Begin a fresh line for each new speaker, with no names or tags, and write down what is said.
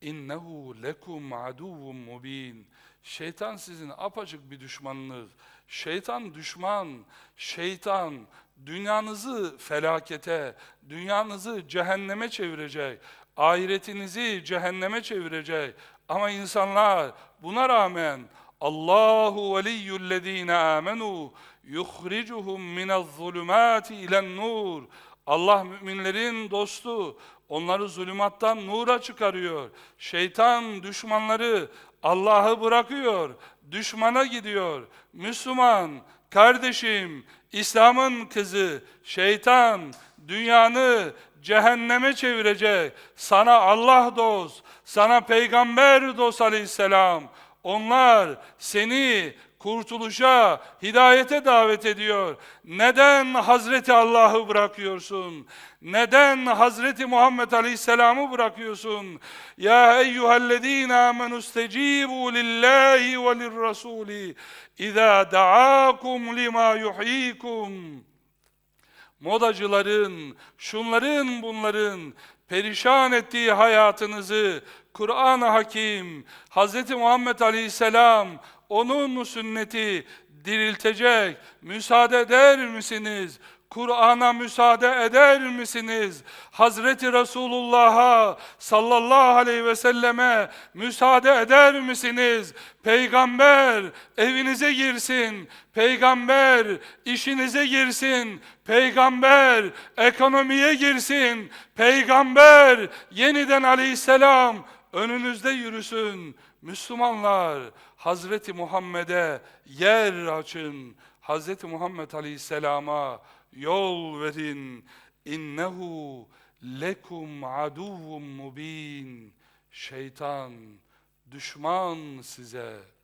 innehu lekum aduvun mubin. Şeytan sizin apaçık bir düşmanınız. Şeytan düşman, şeytan dünyanızı felakete, dünyanızı cehenneme çevirecek, ahiretinizi cehenneme çevirecek. Ama insanlar buna rağmen Allahu veliyyullezine amenu yukhricuhum minez-zulumati ilen-nur. Allah müminlerin dostu. Onları zulümattan nura çıkarıyor. Şeytan düşmanları Allah'ı bırakıyor. Düşmana gidiyor. Müslüman, kardeşim, İslam'ın kızı, şeytan dünyanı cehenneme çevirecek. Sana Allah dost, sana peygamber dost aleyhisselam. Onlar seni kurtuluşa, hidayete davet ediyor. Neden Hazreti Allah'ı bırakıyorsun? Neden Hazreti Muhammed Aleyhisselam'ı bırakıyorsun? Ya eyyühellezine amenu stecibu lillahi ve lirrasuli izâ da'akum lima yuhyikum. Modacıların, şunların bunların perişan ettiği hayatınızı Kur'an-ı Hakim, Hz. Muhammed Aleyhisselam, onun sünneti diriltecek. Müsaade eder misiniz? Kur'an'a müsaade eder misiniz? Hazreti Resulullah'a sallallahu aleyhi ve selleme müsaade eder misiniz? Peygamber evinize girsin. Peygamber işinize girsin. Peygamber ekonomiye girsin. Peygamber yeniden aleyhisselam önünüzde yürüsün. Müslümanlar Hazreti Muhammed'e yer açın. Hazreti Muhammed Aleyhisselam'a yol verin. İnnehu lekum aduvun mubin. Şeytan düşman size.